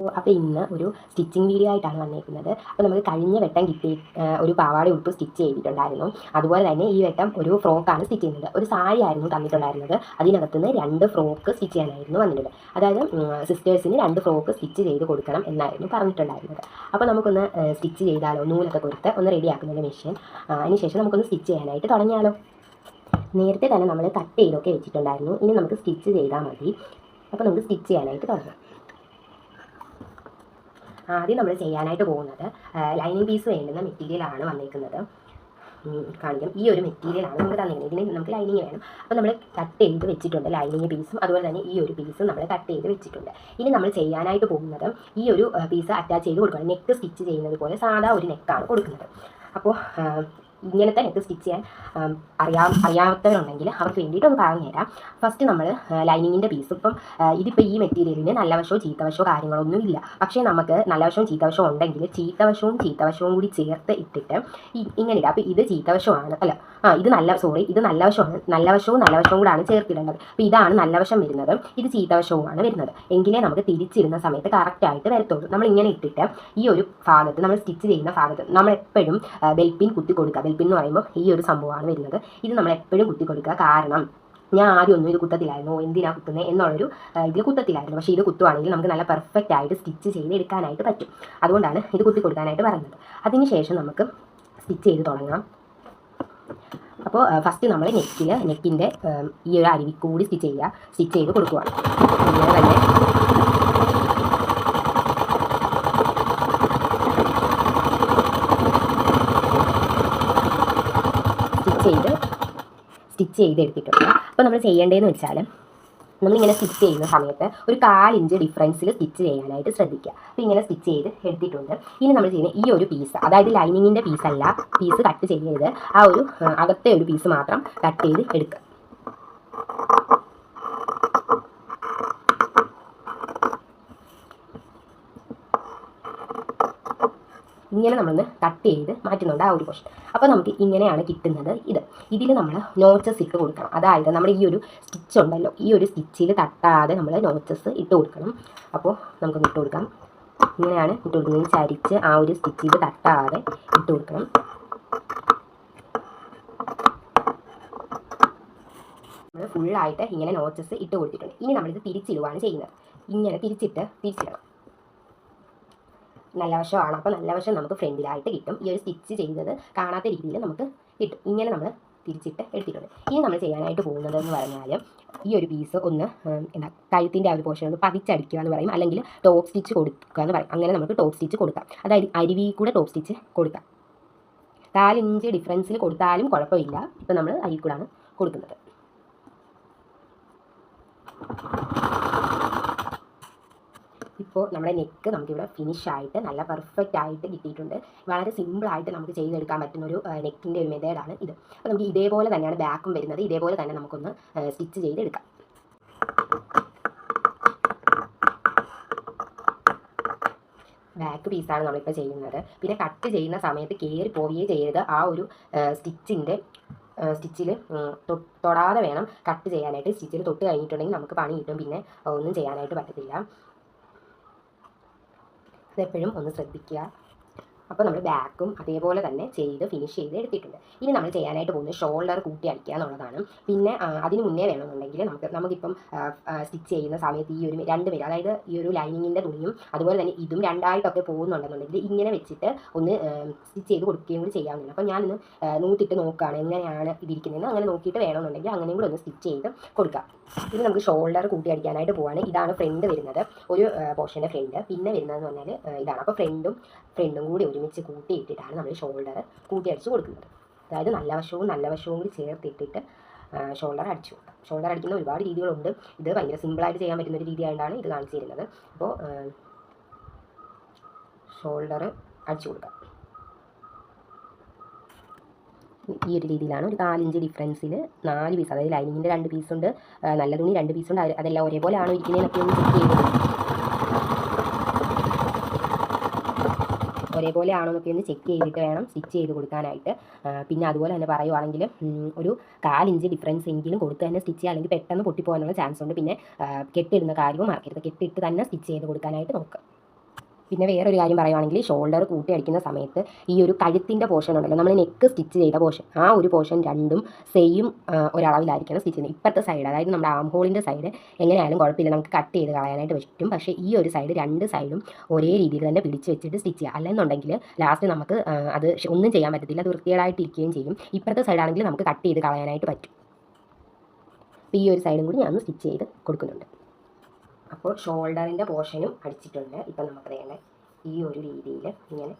അപ്പോൾ ഇന്ന് ഒരു സ്റ്റിച്ചിങ് വീഡിയോ ആയിട്ടാണ് വന്നിരിക്കുന്നത് അപ്പോൾ നമുക്ക് കഴിഞ്ഞ വട്ടം കിട്ടി ഒരു പാവാട ഉടുപ്പ് സ്റ്റിച്ച് ചെയ്തിട്ടുണ്ടായിരുന്നു. അതുപോലെ തന്നെ ഈ വട്ടം ഒരു ഫ്രോക്കാണ് സ്റ്റിച്ച് ചെയ്യുന്നത്. ഒരു സാരി ആയിരുന്നു തന്നിട്ടുണ്ടായിരുന്നത്. അതിനകത്തുനിന്ന് രണ്ട് ഫ്രോക്ക് സ്റ്റിച്ച് ചെയ്യാനായിരുന്നു വന്നിട്ടുള്ളത് അതായത് സിസ്റ്റേഴ്സിന് രണ്ട് ഫ്രോക്ക് സ്റ്റിച്ച് ചെയ്ത് കൊടുക്കണം എന്നായിരുന്നു പറഞ്ഞിട്ടുണ്ടായിരുന്നത്. അപ്പോൾ നമുക്കൊന്ന് സ്റ്റിച്ച് ചെയ്താലോ നൂലൊക്കെ കൊടുത്ത് ഒന്ന് റെഡിയാക്കുന്നുണ്ട് മെഷീൻ അതിനുശേഷം നമുക്കൊന്ന് സ്റ്റിച്ച് ചെയ്യാനായിട്ട് തുടങ്ങിയാലോ. നേരത്തെ തന്നെ നമ്മൾ കട്ട് ചെയ്തൊക്കെ വെച്ചിട്ടുണ്ടായിരുന്നു. ഇനി നമുക്ക് സ്റ്റിച്ച് ചെയ്താൽ മതി. അപ്പോൾ നമുക്ക് സ്റ്റിച്ച് ചെയ്യാനായിട്ട് തുടങ്ങാം. ആദ്യം നമ്മൾ ചെയ്യാനായിട്ട് പോകുന്നത് ലൈനിങ് പീസ് വേണ്ടുന്ന മെറ്റീരിയലാണ് വന്നിരിക്കുന്നത്. കാണിക്കും. ഈ ഒരു മെറ്റീരിയലാണ് നമുക്ക് തന്നിരിക്കുന്നത്. ഇതിന് നമുക്ക് ലൈനിങ് വേണം. അപ്പോൾ നമ്മൾ കട്ട് ചെയ്ത് വെച്ചിട്ടുണ്ട് ലൈനിങ് പീസും അതുപോലെ തന്നെ ഈ ഒരു പീസും നമ്മൾ കട്ട് ചെയ്ത് വെച്ചിട്ടുണ്ട്. ഇനി നമ്മൾ ചെയ്യാനായിട്ട് പോകുന്നത് ഈ ഒരു പീസ് അറ്റാച്ച് ചെയ്ത് കൊടുക്കണം. നെക്ക് സ്റ്റിച്ച് ചെയ്യുന്നത് പോലെ സാധാ ഒരു നെക്കാണ് കൊടുക്കുന്നത്. അപ്പോൾ ഇങ്ങനത്തെ നെക്ക് സ്റ്റിച്ച് ചെയ്യാൻ അറിയാം അറിയാത്തവരുണ്ടെങ്കിൽ അവർക്ക് വേണ്ടിയിട്ട് ഒന്ന് പറഞ്ഞുതരാം ഫസ്റ്റ് നമ്മൾ ലൈനിങ്ങിന്റെ പീസ് ഇപ്പം ഇതിപ്പോൾ ഈ മെറ്റീരിയലിന് നല്ല വശമോ ചീത്ത കാര്യങ്ങളൊന്നും ഇല്ല. പക്ഷേ നമുക്ക് നല്ല വശവും ചീത്ത വശവും ഉണ്ടെങ്കിൽ ചീത്ത വശവും ചീത്ത വശവും കൂടി ചേർത്ത് ഇട്ടിട്ട് ഇങ്ങനെ ഇടാം. അപ്പോൾ ഇത് ചീത്ത വശമാണ് അല്ല? ആ ഇത് നല്ല സോറി ഇത് നല്ല വശമാണ് നല്ല വശവും നല്ല വശവും കൂടാണ് ചേർത്തിടേണ്ടത്. അപ്പോൾ ഇതാണ് നല്ല വശം വരുന്നത്. ഇത് ചീത്ത വശവുമാണ് വരുന്നത്. എങ്കിലേ നമുക്ക് തിരിച്ചിരുന്ന സമയത്ത് കറക്റ്റായിട്ട് വരത്തുള്ളൂ. നമ്മൾ ഇങ്ങനെ ഇട്ടിട്ട് ഈ ഒരു ഭാഗത്ത് നമ്മൾ സ്റ്റിച്ച് ചെയ്യുന്ന ഭാഗത്ത് നമ്മൾ എപ്പോഴും ബെൽപ്പിൻ കുത്തി കൊടുക്കുക. ബെൽപ്പിൻ എന്ന് പറയുമ്പോൾ ഈ ഒരു സംഭവമാണ് വരുന്നത്. ഇത് നമ്മൾ എപ്പോഴും കുത്തി കൊടുക്കുക കാരണം ഞാൻ ആദ്യം ഒന്നും ഇത് കുത്തത്തില്ലായിരുന്നു. എന്തിനാണ് എന്തിനാ കുത്തുന്നത് എന്നുള്ളൊരു ഇത് ഇതിൽ കുത്തത്തില്ലായിരുന്നു. പക്ഷേ ഇത് കുത്തുവാണെങ്കിൽ നമുക്ക് നല്ല പെർഫെക്റ്റ് ആയിട്ട് സ്റ്റിച്ച് ചെയ്ത് എടുക്കാനായിട്ട് പറ്റും. അതുകൊണ്ടാണ് ഇത് കുത്തി കൊടുക്കാനായിട്ട് പറയുന്നത് അതിനുശേഷം നമുക്ക് സ്റ്റിച്ച് ചെയ്ത് തുടങ്ങാം. അപ്പോൾ ഫസ്റ്റ് നമ്മൾ നെക്കിൽ നെക്കിന്റെ ഈ ഒരു അരുവി കൂടി സ്റ്റിച്ച് ചെയ്യുക. സ്റ്റിച്ച് ചെയ്ത് കൊടുക്കുവാണ്. അതുപോലെ തന്നെ സ്റ്റിച്ച് ചെയ്ത് സ്റ്റിച്ച് ചെയ്ത് എടുത്തിട്ടുണ്ട് അപ്പോൾ നമ്മൾ ചെയ്യേണ്ടതെന്ന് വെച്ചാൽ നമ്മളിങ്ങനെ സ്റ്റിച്ച് ചെയ്യുന്ന സമയത്ത് ഒരു കാലിഞ്ച് ഡിഫറൻസിൽ സ്റ്റിച്ച് ചെയ്യാനായിട്ട് ശ്രദ്ധിക്കുക. അപ്പോൾ ഇങ്ങനെ സ്റ്റിച്ച് ചെയ്ത് എടുത്തിട്ടുണ്ട്. ഇനി നമ്മൾ ചെയ്യുന്ന ഈ ഒരു പീസ് അതായത് ലൈനിങ്ങിന്റെ പീസല്ല പീസ് കട്ട് ചെയ്യരുത്. ആ ഒരു അകത്തെ ഒരു പീസ് മാത്രം കട്ട് ചെയ്ത് എടുക്കുക ഇങ്ങനെ നമ്മളൊന്ന് കട്ട് ചെയ്ത് മാറ്റുന്നുണ്ട് ആ ഒരു പോർഷൻ അപ്പോൾ നമുക്ക് ഇങ്ങനെയാണ് കിട്ടുന്നത് ഇത്. ഇതിൽ നമ്മൾ നോച്ചസ് ഇട്ട് കൊടുക്കണം. അതായത് നമ്മുടെ ഈ ഒരു സ്റ്റിച്ച് ഉണ്ടല്ലോ ഈ ഒരു സ്റ്റിച്ചിൽ തട്ടാതെ നമ്മൾ നോച്ചസ് ഇട്ട് കൊടുക്കണം. അപ്പോൾ നമുക്ക് ഇട്ട് കൊടുക്കാം. ഇങ്ങനെയാണ് ഇട്ട് കൊടുക്കുന്നത്. ചരിച്ച് ആ ഒരു സ്റ്റിച്ചിൽ തട്ടാതെ ഇട്ട് കൊടുക്കണം. നമ്മൾ ഫുള്ളായിട്ട് ഇങ്ങനെ നോച്ചസ് ഇട്ട് കൊടുത്തിട്ടുണ്ട്. ഇനി നമ്മളിത് തിരിച്ചിടുവാണ് ചെയ്യുന്നത്. ഇങ്ങനെ തിരിച്ചിട്ട് തിരിച്ചിടണം. നല്ല വശമാണ്. അപ്പോൾ നല്ല വശം നമുക്ക് ഫ്രണ്ടിലായിട്ട് കിട്ടും. ഈ ഒരു സ്റ്റിച്ച് ചെയ്തത് കാണാത്ത രീതിയിൽ നമുക്ക് കിട്ടും. ഇങ്ങനെ നമ്മൾ തിരിച്ചിട്ട് എടുത്തിട്ടുണ്ട്. ഇനി നമ്മൾ ചെയ്യാനായിട്ട് പോകുന്നത് എന്ന് പറഞ്ഞാൽ ഈ ഒരു പീസ് ഒന്ന് എന്താ കഴുത്തിന്റെ ആ ഒരു പോർഷൻ ഒന്ന് പതിച്ചടിക്കുക എന്ന് പറയും. അല്ലെങ്കിൽ ടോപ്പ് സ്റ്റിച്ച് കൊടുക്കുക എന്ന് പറയും. അങ്ങനെ നമുക്ക് ടോപ്പ് സ്റ്റിച്ച് കൊടുക്കാം. അതായത് അരുവി കൂടെ ടോപ്പ് സ്റ്റിച്ച് കൊടുക്കാം. കാലിഞ്ച് ഡിഫറൻസിൽ കൊടുത്താലും കുഴപ്പമില്ല. ഇപ്പം നമ്മൾ അരി കൂടാണ് കൊടുക്കുന്നത്. ഇപ്പോൾ നമ്മുടെ നെക്ക് നമുക്കിവിടെ ഫിനിഷ് ആയിട്ട് നല്ല പെർഫെക്റ്റ് ആയിട്ട് കിട്ടിയിട്ടുണ്ട്. വളരെ സിമ്പിളായിട്ട് നമുക്ക് ചെയ്തെടുക്കാൻ പറ്റുന്ന ഒരു നെക്കിന്റെ ഒരു മെത്തേഡാണ് ഇത്. അപ്പോൾ നമുക്ക് ഇതേപോലെ തന്നെയാണ് ബാക്കും വരുന്നത്. ഇതേപോലെ തന്നെ നമുക്കൊന്ന് സ്റ്റിച്ച് ചെയ്തെടുക്കാം. ബാക്ക് പീസാണ് നമ്മളിപ്പോൾ ചെയ്യുന്നത്. പിന്നെ കട്ട് ചെയ്യുന്ന സമയത്ത് കയറി പോവുകയേ ചെയ്യരുത്. ആ ഒരു സ്റ്റിച്ചിന്റെ സ്റ്റിച്ചിൽ തൊടാതെ വേണം കട്ട് ചെയ്യാനായിട്ട്. സ്റ്റിച്ചിൽ തൊട്ട് കഴിഞ്ഞിട്ടുണ്ടെങ്കിൽ നമുക്ക് പണി കിട്ടും. പിന്നെ ഒന്നും ചെയ്യാനായിട്ട് പറ്റത്തില്ല. അതെപ്പോഴും ഒന്ന് ശ്രദ്ധിക്കുക. അപ്പോൾ നമ്മൾ ബാക്കും അതേപോലെ തന്നെ ചെയ്ത് ഫിനിഷ് ചെയ്ത് എടുത്തിട്ടുണ്ട്. ഇനി നമ്മൾ ചെയ്യാനായിട്ട് പോകുന്നത് ഷോൾഡർ കൂട്ടി അടിക്കുക എന്നുള്ളതാണ്. പിന്നെ അതിന് മുന്നേ വേണമെന്നുണ്ടെങ്കിൽ നമുക്ക് നമുക്കിപ്പം സ്റ്റിച്ച് ചെയ്യുന്ന സമയത്ത് ഈ ഒരു രണ്ട് പേര് അതായത് ഈ ഒരു ലൈനിങ്ങിന്റെ തുണിയും അതുപോലെ തന്നെ ഇതും രണ്ടായിട്ടൊക്കെ പോകുന്നുണ്ടെന്നുണ്ടെങ്കിൽ ഇങ്ങനെ വെച്ചിട്ട് ഒന്ന് സ്റ്റിച്ച് ചെയ്ത് കൊടുക്കുകയും കൂടി ചെയ്യാവുന്നതാണ്. അപ്പോൾ ഞാനിന്ന് നൂറ്റിട്ട് നോക്കുകയാണ് എങ്ങനെയാണ് ഇതിരിക്കുന്നതെന്ന് അങ്ങനെ നോക്കിയിട്ട് വേണമെന്നുണ്ടെങ്കിൽ അങ്ങനെയും കൂടി ഒന്ന് സ്റ്റിച്ച് ചെയ്ത് കൊടുക്കാം. ഇനി നമുക്ക് ഷോൾഡർ കൂട്ടി അടിക്കാനായിട്ട് പോവാണ്. ഇതാണ് ഫ്രണ്ട് വരുന്നത്. ഒരു പോർഷന്റെ ഫ്രണ്ട് പിന്നെ വരുന്നതെന്ന് പറഞ്ഞാൽ ഇതാണ്. അപ്പോൾ ഫ്രണ്ടും ഫ്രണ്ടും കൂടി ഒരുമിച്ച് കൂട്ടിയിട്ടിട്ടാണ് നമ്മൾ ഷോൾഡർ കൂട്ടി അടിച്ച് കൊടുക്കുന്നത്. അതായത് നല്ല വശവും നല്ല വശവും കൂടി ചേർത്തിട്ടിട്ട് ഷോൾഡർ അടിച്ചു കൊടുക്കാം. ഷോൾഡർ അടിക്കുന്ന ഒരുപാട് രീതികളുണ്ട്. ഇത് ഭയങ്കര സിമ്പിളായിട്ട് ചെയ്യാൻ പറ്റുന്ന ഒരു രീതിയായിട്ടാണ് ഇത് കാണിച്ചിരുന്നത് അപ്പോൾ ഷോൾഡർ അടിച്ചു കൊടുക്കാം. ഈ ഒരു രീതിയിലാണ് ഒരു നാലിഞ്ച് ഡിഫറൻസിൽ നാല് പീസ് അതായത് ലൈനിങ്ങിന്റെ രണ്ട് പീസുണ്ട് നല്ല തുണി രണ്ട് പീസുണ്ട് അത് അതെല്ലാം ഒരേപോലെയാണോ ഇരിക്കുന്നതിനൊക്കെ ഒന്ന് ചെക്ക് ചെയ്ത് ഒരേപോലെ ആണോ എന്നൊക്കെ ഒന്ന് ചെക്ക് ചെയ്തിട്ട് വേണം സ്റ്റിച്ച് ചെയ്ത് കൊടുക്കാനായിട്ട്. പിന്നെ അതുപോലെ തന്നെ പറയുവാണെങ്കിൽ ഒരു കാലിഞ്ച് ഡിഫറൻസ് എങ്കിലും കൊടുത്ത് തന്നെ സ്റ്റിച്ച് ചെയ്യുക. അല്ലെങ്കിൽ പെട്ടെന്ന് പൊട്ടിപ്പോകാനുള്ള ചാൻസ് ഉണ്ട്. പിന്നെ കെട്ടിടുന്ന കാര്യവും മറക്കരുത്. കെട്ടിട്ട് തന്നെ സ്റ്റിച്ച് ചെയ്ത് കൊടുക്കാനായിട്ട് നോക്കുക. പിന്നെ വേറൊരു കാര്യം പറയുവാണെങ്കിൽ ഷോൾഡർ കൂട്ടി അടിക്കുന്ന സമയത്ത് ഈ ഒരു കഴുത്തിന്റെ പോർഷൻ ഉണ്ടല്ലോ നമ്മൾ നെക്ക് സ്റ്റിച്ച് ചെയ്ത പോർഷൻ ആ ഒരു പോർഷൻ രണ്ടും സെയിം ഒരളവിലായിരിക്കണം സ്റ്റിച്ച് ചെയ്യുന്നത്. ഇപ്പോഴത്തെ സൈഡ് അതായത് നമ്മുടെ ആം ഹോളിന്റെ സൈഡ് എങ്ങനെയായാലും കുഴപ്പമില്ല നമുക്ക് കട്ട് ചെയ്ത് കളയാനായിട്ട് പറ്റും. പക്ഷേ ഈ ഒരു സൈഡ് രണ്ട് സൈഡും ഒരേ രീതിയിൽ തന്നെ പിടിച്ച് വെച്ചിട്ട് സ്റ്റിച്ച് ചെയ്യുക. അല്ലെന്നുണ്ടെങ്കിൽ ലാസ്റ്റ് നമുക്ക് അത് ഒന്നും ചെയ്യാൻ പറ്റത്തില്ല അത് വൃത്തികേടായിട്ടിരിക്കുകയും ചെയ്യും. ഇപ്പോഴത്തെ സൈഡാണെങ്കിൽ നമുക്ക് കട്ട് ചെയ്ത് കളയാനായിട്ട് പറ്റും. അപ്പോൾ ഈ ഒരു സൈഡും കൂടി ഞാൻ സ്റ്റിച്ച് ചെയ്ത് കൊടുക്കുന്നുണ്ട്. അപ്പോൾ ഷോൾഡറിന്റെ പോർഷനും അടിച്ചിട്ടുണ്ട്. ഇപ്പം നമുക്ക് വേണ്ട ഈ ഒരു രീതിയിൽ ഇങ്ങനെ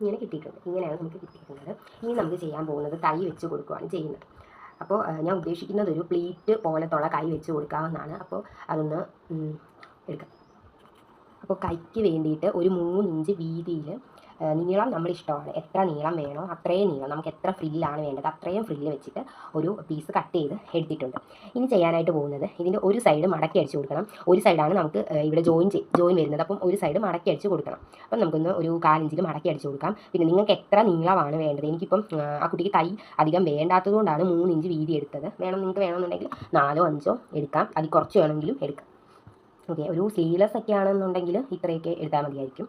ഇങ്ങനെ കിട്ടിയിട്ടുണ്ട്. ഇങ്ങനെയാണ് നമുക്ക് കിട്ടിയിരിക്കുന്നത്. ഇനി നമുക്ക് ചെയ്യാൻ പോകുന്നത് കൈ വെച്ച് കൊടുക്കുകയാണ് ചെയ്യുന്നത്. അപ്പോൾ ഞാൻ ഉദ്ദേശിക്കുന്നത് ഒരു പ്ലീറ്റ് പോലത്തുള്ള കൈ വെച്ച് കൊടുക്കാവുന്നതാണ്. അപ്പോൾ അതൊന്ന് എടുക്കാം. അപ്പോൾ കൈക്ക് വേണ്ടിയിട്ട് ഒരു മൂന്നിഞ്ച് വീതിയിൽ നീളം നമ്മൾ ഇഷ്ടമാണ് എത്ര നീളം വേണോ അത്രയും നീളം. നമുക്ക് എത്ര ഫ്രില്ലാണ് വേണ്ടത് അത്രയും ഫ്രില്ല് വെച്ചിട്ട് ഒരു പീസ് കട്ട് ചെയ്ത് എടുത്തിട്ടുണ്ട്. ഇനി ചെയ്യാനായിട്ട് പോകുന്നത് ഇതിന്റെ ഒരു സൈഡ് മടക്കി അടിച്ചു കൊടുക്കണം. ഒരു സൈഡാണ് നമുക്ക് ഇവിടെ ജോയിൻ ജോയിൻ വരുന്നത്. അപ്പം ഒരു സൈഡ് മടക്കി അടിച്ചു കൊടുക്കണം. അപ്പം നമുക്കൊന്ന് ഒരു കാലിഞ്ചിൽ മടക്കി അടിച്ചു കൊടുക്കാം. പിന്നെ നിങ്ങൾക്ക് എത്ര നീളമാണ് വേണ്ടത്? എനിക്കിപ്പം ആ, കുട്ടിക്ക് കൈ അധികം വേണ്ടാത്തത് കൊണ്ടാണ് മൂന്ന് ഇഞ്ച് വീതി എടുത്തത്. വേണം നിങ്ങൾക്ക് വേണമെന്നുണ്ടെങ്കിൽ നാലോ അഞ്ചോ എടുക്കാം. അതിൽ കുറച്ച് വേണമെങ്കിലും എടുക്കാം. ഓക്കെ ഒരു സ്ലീവ്ലെസ് ഒക്കെ ആണെന്നുണ്ടെങ്കിൽ ഇത്രയൊക്കെ എടുത്താൽ മതിയായിരിക്കും.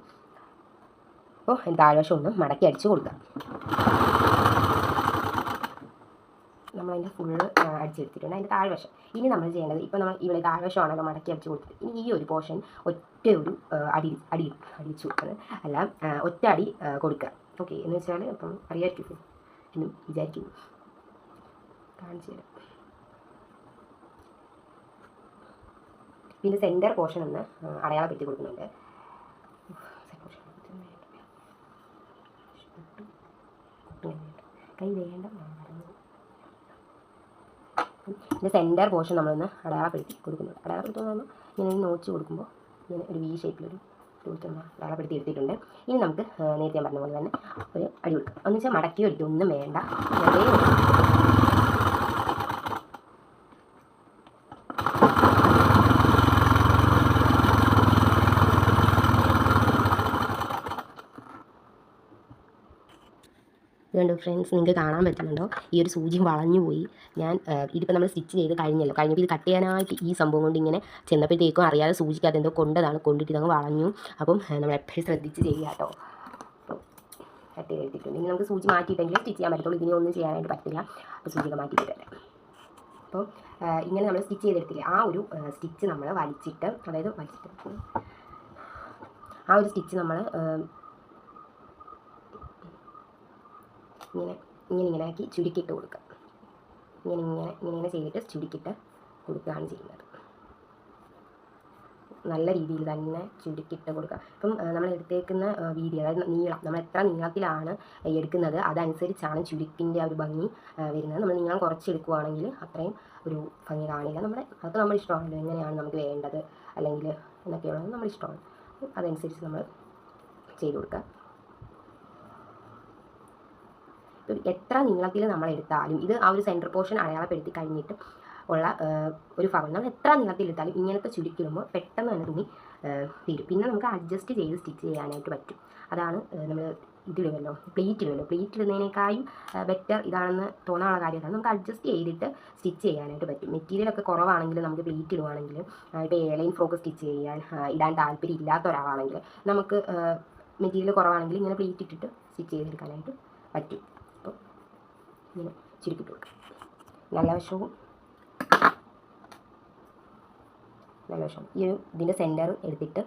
അപ്പോൾ അതിന് താഴ്വശം ഒന്ന് മടക്കി അടിച്ച് കൊടുക്കുക നമ്മളതിന്റെ ഫുള്ള് അടിച്ചെടുത്തിട്ടുണ്ട്. അതിന്റെ താഴ്വശം ഇനി നമ്മൾ ചെയ്യേണ്ടത് ഇപ്പോൾ നമ്മൾ ഇവിടെ താഴ്വശമാണല്ലോ മടക്കി അടിച്ച് കൊടുത്തത്. ഇനി ഈ ഒരു പോർഷൻ ഒറ്റ ഒരു അടി അടി അടിച്ചു കൊടുക്കുന്നത് അല്ല ഒറ്റ അടി കൊടുക്കുക. ഓക്കെ എന്ന് വെച്ചാൽ അപ്പം അറിയാമായിരിക്കും എന്നും വിചാരിക്കുന്നു കാണിച്ചു തരാം. പിന്നെ സെന്റർ പോർഷൻ ഒന്ന് അടയാളപ്പെടുത്തി കൊടുക്കുന്നുണ്ട്. കൈ വേണ്ട ഇതിന്റെ സെന്റർ പോർഷൻ നമ്മളൊന്ന് അടയാളപ്പെടുത്തി കൊടുക്കുന്നുണ്ട് അടയാളപ്പെടുത്തുന്ന പറഞ്ഞാൽ ഇങ്ങനെ നോച്ച് കൊടുക്കുമ്പോൾ ഇങ്ങനെ ഒരു വി ഷേപ്പിലൊരു കൊടുത്തുണ്ട് അടയാളപ്പെടുത്തി എടുത്തിട്ടുണ്ട്. ഇനി നമുക്ക് നേരത്തെ ഞാൻ പറഞ്ഞ പോലെ തന്നെ ഒരു അടി കൊടുക്കാം എന്ന് വെച്ചാൽ മടക്കി ഒരിക്കലും ഒന്നും വേണ്ട ഇതുകൊണ്ട് ഫ്രണ്ട്സ് നിങ്ങൾക്ക് കാണാൻ പറ്റുന്നുണ്ടോ? ഈ ഒരു സൂചി വളഞ്ഞു പോയി. ഞാൻ ഇതിപ്പോൾ നമ്മൾ സ്റ്റിച്ച് ചെയ്ത് കഴിഞ്ഞല്ലോ. കഴിഞ്ഞപ്പോൾ ഇത് കട്ട് ചെയ്യാനായിട്ട് ഈ സംഭവം കൊണ്ട് ഇങ്ങനെ ചെന്നപ്പോഴത്തേക്കും അറിയാതെ സൂചിക്ക് അതെന്തോ കൊണ്ടതാണ്. കൊണ്ടിട്ട് ഇതങ്ങ് വളഞ്ഞു. അപ്പം നമ്മൾ എപ്പോഴും ശ്രദ്ധിച്ച് ചെയ്യുക കേട്ടോ. കട്ട് ചെയ്തിട്ടുണ്ട് ഇനി നമുക്ക് സൂചി മാറ്റിയിട്ടെങ്കിൽ സ്റ്റിച്ച് ചെയ്യാൻ പറ്റത്തുള്ളൂ. ഇതിനെ ഒന്നും ചെയ്യാനായിട്ട് പറ്റില്ല. അപ്പോൾ സൂചിയൊക്കെ മാറ്റിയിട്ടില്ല അപ്പോൾ ഇങ്ങനെ നമ്മൾ സ്റ്റിച്ച് ചെയ്തെടുത്തില്ലേ? ആ ഒരു സ്റ്റിച്ച് നമ്മൾ വലിച്ചിട്ട് അതായത് വലിച്ചിട്ട് ആ ഒരു സ്റ്റിച്ച് നമ്മൾ ഇങ്ങനെ ഇങ്ങനെ ഇങ്ങനെ ആക്കി ചുരുക്കിയിട്ട് കൊടുക്കുക. ഇങ്ങനെ ഇങ്ങനെ ഇങ്ങനെ ഇങ്ങനെ ചെയ്തിട്ട് ചുരുക്കിയിട്ട് കൊടുക്കുകയാണ് ചെയ്യുന്നത്. നല്ല രീതിയിൽ തന്നെ ചുരുക്കിയിട്ട് കൊടുക്കുക. ഇപ്പം നമ്മൾ എടുത്തേക്കുന്ന വീതി അതായത് നീളം നമ്മൾ എത്ര നീളത്തിലാണ് എടുക്കുന്നത് അതനുസരിച്ചാണ് ചുരുക്കിന്റെ ഒരു ഭംഗി വരുന്നത്. നമ്മൾ നീളം കുറച്ചെടുക്കുവാണെങ്കിൽ അത്രയും ഒരു ഭംഗി കാണില്ല. നമ്മുടെ അത് നമ്മുടെ ഇഷ്ടമാണല്ലോ എങ്ങനെയാണ് നമുക്ക് വേണ്ടത് അല്ലെങ്കിൽ എന്നൊക്കെയുള്ളത് നമ്മുടെ ഇഷ്ടമാണ്. അതനുസരിച്ച് നമ്മൾ ചെയ്ത് കൊടുക്കുക ഒരു എത്ര നീളത്തിൽ നമ്മൾ എടുത്താലും ഇത് ആ ഒരു സെന്റർ പോർഷൻ അടയാളപ്പെടുത്തി കഴിഞ്ഞിട്ട് ഉള്ള ഒരു ഫവൽ നമ്മൾ എത്ര നീളത്തിൽ എടുത്താലും ഇങ്ങനത്തെ ചുരുക്കിടുമ്പോൾ പെട്ടെന്ന് തന്നെ തുണി തീരും. പിന്നെ നമുക്ക് അഡ്ജസ്റ്റ് ചെയ്ത് സ്റ്റിച്ച് ചെയ്യാനായിട്ട് പറ്റും. അതാണ് നമ്മൾ ഇതിടുമല്ലോ പ്ലേറ്റ് ഇടുമല്ലോ. പ്ലേറ്റ് ഇടുന്നതിനേക്കാളും ബെറ്റർ ഇതാണെന്ന് തോന്നാനുള്ള കാര്യമാണ്. നമുക്ക് അഡ്ജസ്റ്റ് ചെയ്തിട്ട് സ്റ്റിച്ച് ചെയ്യാനായിട്ട് പറ്റും. മെറ്റീരിയലൊക്കെ കുറവാണെങ്കിൽ നമുക്ക് പ്ലേറ്റ് ഇടുവാണെങ്കിൽ ഇപ്പോൾ എയർലൈൻ ഫ്രോക്ക് സ്റ്റിച്ച് ചെയ്യാൻ ഇടാൻ താല്പര്യം ഇല്ലാത്ത ഒരാളാണെങ്കിൽ നമുക്ക് മെറ്റീരിയൽ കുറവാണെങ്കിൽ ഇങ്ങനെ പ്ലേറ്റ് ഇട്ടിട്ട് സ്റ്റിച്ച് ചെയ്തെടുക്കാനായിട്ട് പറ്റും അപ്പോൾ ഇങ്ങനെ ചുരുക്കിട്ട് കൊടുക്കാം നല്ല വശവും നല്ല ഈ ഒരു ഇതിന്റെ സെന്റർ എടുത്തിട്ട്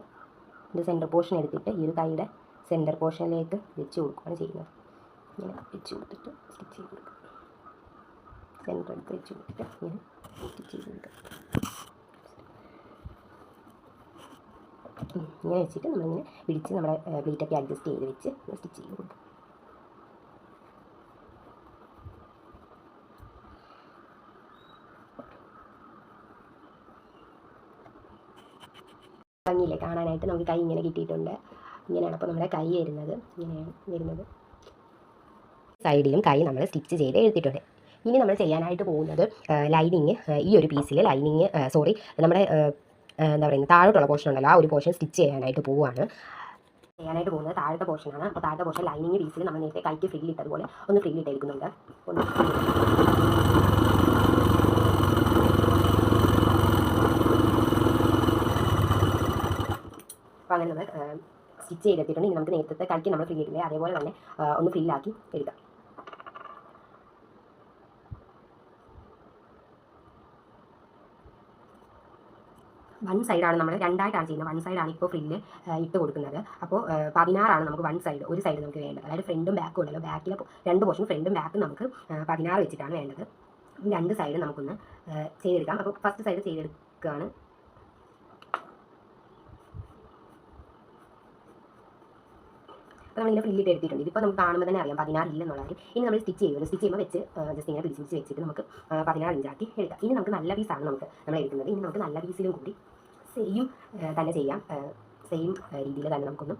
ഇതിന്റെ സെന്റർ പോർഷൻ എടുത്തിട്ട് ഈ ഒരു കൈയുടെ സെന്റർ പോർഷനിലേക്ക് വെച്ച് കൊടുക്കുകയാണ് ചെയ്യുന്നത്. ഇങ്ങനെ വെച്ച് കൊടുത്തിട്ട് സ്റ്റിച്ച് ചെയ്ത് കൊടുക്കുക. സെന്റർ എടുത്ത് വെച്ച് കൊടുത്തിട്ട് ഇങ്ങനെ സ്റ്റിച്ച് ചെയ്ത് കൊടുക്കുക. ഇങ്ങനെ വെച്ചിട്ട് നമ്മളിങ്ങനെ പിടിച്ച് നമ്മുടെ പ്ലേറ്റൊക്കെ അഡ്ജസ്റ്റ് ചെയ്ത് വെച്ച് സ്റ്റിച്ച് ചെയ്ത് കൊടുക്കുക. ഭംഗിയില്ലേ? കാണാനായിട്ട് നമുക്ക് കൈ ഇങ്ങനെ കിട്ടിയിട്ടുണ്ട്. ഇങ്ങനെയാണ് അപ്പോൾ നമ്മുടെ കൈ വരുന്നത്. ഇങ്ങനെയാണ് വരുന്നത്. സൈഡിലും കൈ നമ്മൾ സ്റ്റിച്ച് ചെയ്ത് എടുത്തിട്ടുണ്ട് ഇനി നമ്മൾ ചെയ്യാനായിട്ട് പോകുന്നത് ലൈനിങ് ഈ ഒരു പീസിൽ ലൈനിങ് സോറി നമ്മുടെ എന്താ പറയുന്നത് താഴോട്ടുള്ള പോർഷൻ ഉണ്ടല്ലോ ആ ഒരു പോർഷൻ സ്റ്റിച്ച് ചെയ്യാനായിട്ട് പോവുകയാണ്. ചെയ്യാനായിട്ട് പോകുന്നത് താഴത്തെ പോർഷനാണ് അപ്പോൾ താഴത്തെ പോർഷൻ ലൈനിങ് പീസിൽ നമ്മൾ നേരത്തെ കൈക്ക് ഫ്രീ ഇട്ടതുപോലെ ഒന്ന് ഫ്രീ ഇട്ടെടുക്കുന്നുണ്ട് ഒന്ന് frill ഇട്ട്. അപ്പോൾ അങ്ങനെ നമ്മൾ സ്റ്റിച്ച് ചെയ്തെടുത്തിട്ടുണ്ട്. ഇനി നമുക്ക് നേരത്തെ കളിക്ക്. നമ്മൾ ഫ്രീ ഇടില്ലേ അതേപോലെ തന്നെ ഒന്ന് ഫില്ലാക്കി എടുക്കാം. വൺ സൈഡാണ് നമ്മൾ രണ്ടായിട്ടാണ് ചെയ്യുന്നത്. വൺ സൈഡാണ് ഇപ്പോൾ ഫ്രില്ല് ഇട്ട് കൊടുക്കുന്നത്. അപ്പോൾ പതിനാറാണ് നമുക്ക് വൺ സൈഡ് ഒരു സൈഡ് നമുക്ക് വേണ്ടത്. അതായത് ഫ്രണ്ടും ബാക്കും ഉണ്ടല്ലോ. ബാക്കിലെ രണ്ട് പോർഷൻ ഫ്രണ്ടും ബാക്കും നമുക്ക് പതിനാറ് വെച്ചിട്ടാണ് വേണ്ടത്. രണ്ട് സൈഡ് നമുക്കൊന്ന് ചെയ്തെടുക്കാം. അപ്പോൾ ഫസ്റ്റ് സൈഡ് ചെയ്തെടുക്കുകയാണ് അപ്പോൾ നമ്മളിങ്ങനെ ഫ്രില്ലിട്ട് എടുത്തിട്ടുണ്ട് ഇതിപ്പോൾ നമുക്ക് കാണുമ്പോൾ തന്നെ അറിയാം പതിനാറ് ഇല്ല കാര്യം ഇനി നമ്മൾ സ്റ്റിച്ച് ചെയ്യുമല്ലോ. സ്റ്റിച്ച് ചെയ്യുമ്പോൾ വെച്ച് ജസ്റ്റ് ഇങ്ങനെ പിടിച്ച് പിടിച്ച് വെച്ചിട്ട് നമുക്ക് പതിനാറ് ഇഞ്ചാക്കി എടുക്കാം. ഇനി നമുക്ക് നല്ല പീസാണ് നമുക്ക് നമ്മൾ എടുക്കുന്നത്. ഇനി നമുക്ക് നല്ല പീസിലും കൂടി സെയിം തന്നെ ചെയ്യാം. സെയിം രീതിയിൽ തന്നെ നമുക്കൊന്ന്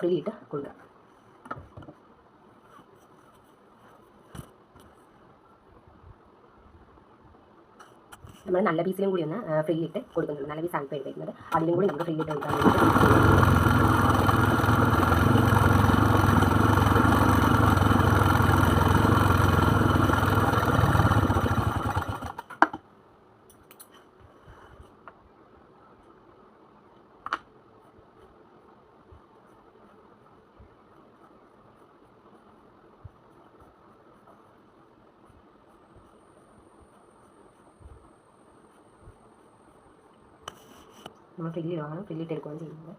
ഫ്രില്ലിട്ട് കൊടുക്കാം. നമ്മൾ നല്ല പീസിലും കൂടി ഒന്ന് ഫ്രില്ലിട്ട് കൊടുക്കുന്നുണ്ട്. നല്ല പീസാണ് ഇപ്പോൾ എടുക്കുന്നത് അതിലും കൂടി നമുക്ക് ഫ്രില്ലിട്ട് കൊടുക്കാൻ വേണ്ടി നമ്മൾ ഫ്രില്ലിടുകയാണ് ഫ്രില്ലിട്ട് എടുക്കുകയാണ് ചെയ്യുന്നത്.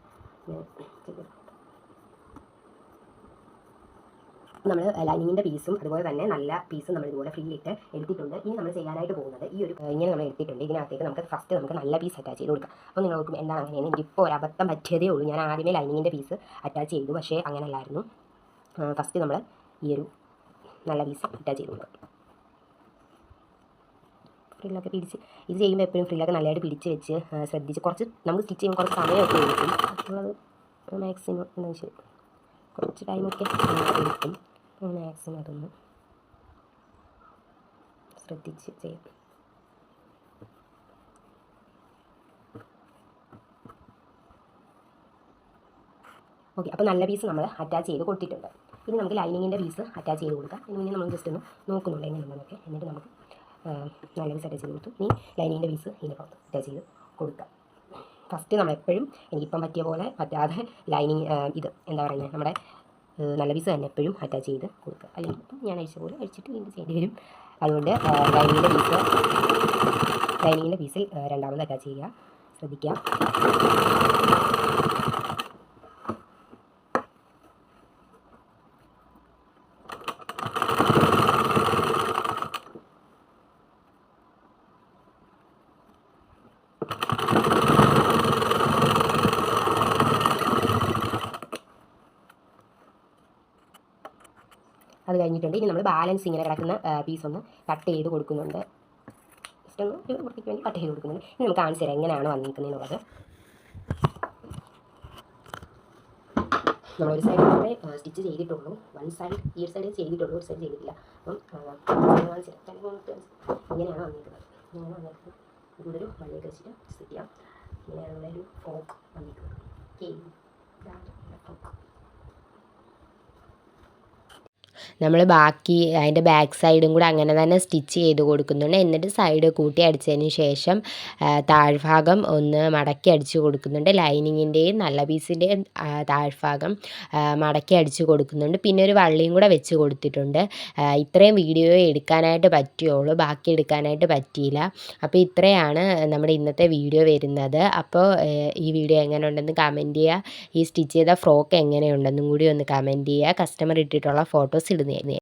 നമ്മൾ ലൈനിങ്ങിന്റെ പീസും അതുപോലെ തന്നെ നല്ല പീസും നമ്മൾ ഇതുപോലെ ഫ്രീലിട്ട് എടുത്തിട്ടുണ്ട്. ഇനി നമ്മൾ ചെയ്യാനായിട്ട് പോകുന്നത് ഈ ഒരു ഇങ്ങനെ നമ്മൾ എടുത്തിട്ടുണ്ട്. ഇതിനകത്തേക്ക് നമുക്ക് ഫസ്റ്റ് നമുക്ക് നല്ല പീസ് അറ്റാച്ച് ചെയ്ത് കൊടുക്കാം. അപ്പോൾ നിങ്ങൾ നോക്കും എന്താണ് അങ്ങനെയെന്ന് എനിക്കിപ്പോൾ ഒരു അബദ്ധം പറ്റിയതേ ഉള്ളൂ. ഞാൻ ആദ്യമേ ലൈനിങ്ങിന്റെ പീസ് അറ്റാച്ച് ചെയ്തു. പക്ഷേ അങ്ങനെയല്ലായിരുന്നു. ഫസ്റ്റ് നമ്മൾ ഈ ഒരു നല്ല പീസ് അറ്റാച്ച് ചെയ്ത് കൊടുക്കാം. ഫ്രില്ലൊക്കെ പിടിച്ച് ഇത് ചെയ്യുമ്പോൾ എപ്പോഴും ഫ്രില്ലൊക്കെ നല്ലതായിട്ട് പിടിച്ച് വെച്ച് ശ്രദ്ധിച്ച് കുറച്ച് നമുക്ക് സ്റ്റിച്ച് ചെയ്യുമ്പോൾ കുറച്ച് സമയമൊക്കെ എടുക്കും. അപ്പോൾ മാക്സിമം എന്താ വെച്ചാൽ കുറച്ച് ടൈമൊക്കെ എടുക്കും. മാക്സിമം അതൊന്ന് ശ്രദ്ധിച്ച് ചെയ്യാം. ഓക്കെ അപ്പോൾ നല്ല പീസ് നമ്മൾ അറ്റാച്ച് ചെയ്ത് കൊടുത്തിട്ടുണ്ട്. ഇനി നമുക്ക് ലൈനിങ്ങിന്റെ പീസ് അറ്റാച്ച് ചെയ്ത് കൊടുക്കാം. ഇനി നമ്മൾ ജസ്റ്റ് ഒന്ന് നോക്കുന്നുണ്ട് എങ്ങനെയുണ്ടെന്നൊക്കെ. എന്നിട്ട് നമുക്ക് നല്ല അറ്റാച്ച് ചെയ്ത് കൊടുത്തു. ഇനി ലൈനിങ്ങിന്റെ പീസ് ഇതിന്റെ പുറത്ത് അറ്റാച്ച് ചെയ്ത് കൊടുക്കുക ഫസ്റ്റ് നമ്മൾ എപ്പോഴും എനിക്കിപ്പം പറ്റിയ പോലെ പറ്റാതെ ലൈനിങ് ഇത് എന്താ പറയുക നമ്മുടെ നല്ല പീസ് തന്നെ എപ്പോഴും അറ്റാച്ച് ചെയ്ത് കൊടുക്കുക. അല്ലെങ്കിൽ ഇപ്പം ഞാൻ അഴിച്ച പോലെ അഴിച്ചിട്ട് വീണ്ടും ചെയ്യേണ്ടി വരും. അതുകൊണ്ട് ലൈനിങ്ങിന്റെ പീസ് ലൈനിങ്ങിന്റെ പീസിൽ രണ്ടാമത് അറ്റാച്ച് ചെയ്യുക. ശ്രദ്ധിക്കുക. അത് കഴിഞ്ഞിട്ടുണ്ട്. ഇനി നമ്മൾ ബാലൻസ് ഇങ്ങനെ കിടക്കുന്ന പീസ് ഒന്ന് കട്ട് ചെയ്ത് കൊടുക്കുന്നുണ്ട്. ജസ്റ്റ് ഒന്ന് ഒരു വൃത്തിക്ക് വേണ്ടി കട്ട് ചെയ്ത് കൊടുക്കുന്നുണ്ട്. ഇനി നമുക്ക് തരാം എങ്ങനെയാണ് വന്നിരിക്കുന്നതെന്നുള്ളത്. നമ്മളൊരു സൈഡ് മാത്രമേ സ്റ്റിച്ച് ചെയ്തിട്ടുള്ളൂ. വൺ സൈഡ് ഈ ഒരു സൈഡ് ചെയ്തിട്ടുള്ളൂ ഒരു സൈഡ് ചെയ്തിട്ടില്ല. അപ്പം ഇങ്ങനെയാണ് വന്നിരിക്കുന്നത്. ഇങ്ങനെയാണ് വന്നിരിക്കുന്നത് കൂടുതലും ഒരു വള്ളിയൊക്കെ വെച്ചിട്ട് സ്റ്റിച്ച് ചെയ്യാം. ഇങ്ങനെയാണ് ഒരു ഫ്രോക്ക് വന്നിരിക്കുന്നത്. ഓക്കെ ഫ്രോക്ക് നമ്മൾ ബാക്കി അതിന്റെ ബാക്ക് സൈഡും കൂടെ അങ്ങനെ തന്നെ സ്റ്റിച്ച് ചെയ്ത് കൊടുക്കുന്നുണ്ട്. എന്നിട്ട് സൈഡ് കൂട്ടി അടിച്ചതിന് ശേഷം താഴ്ഭാഗം ഒന്ന് മടക്കി അടിച്ച് കൊടുക്കുന്നുണ്ട്. ലൈനിങ്ങിന്റെയും നല്ല പീസിന്റെയും താഴ്ഭാഗം മടക്കി അടിച്ച് കൊടുക്കുന്നുണ്ട്. പിന്നെ ഒരു വള്ളിയും കൂടെ വെച്ച് കൊടുത്തിട്ടുണ്ട്. ഇത്രയും വീഡിയോ എടുക്കാനായിട്ട് പറ്റുള്ളൂ ബാക്കി എടുക്കാനായിട്ട് പറ്റിയില്ല. അപ്പോൾ ഇത്രയാണ് നമ്മുടെ ഇന്നത്തെ വീഡിയോ വരുന്നത്. അപ്പോൾ ഈ വീഡിയോ എങ്ങനെ ഉണ്ടെന്ന് കമന്റ് ചെയ്യുക. ഈ സ്റ്റിച്ച് ചെയ്ത ഫ്രോക്ക് എങ്ങനെയുണ്ടെന്നും കൂടി ഒന്ന് കമന്റ് ചെയ്യുക. കസ്റ്റമർ ഇട്ടിട്ടുള്ള ഫോട്ടോസ് ഇടുന്നതായിരുന്നു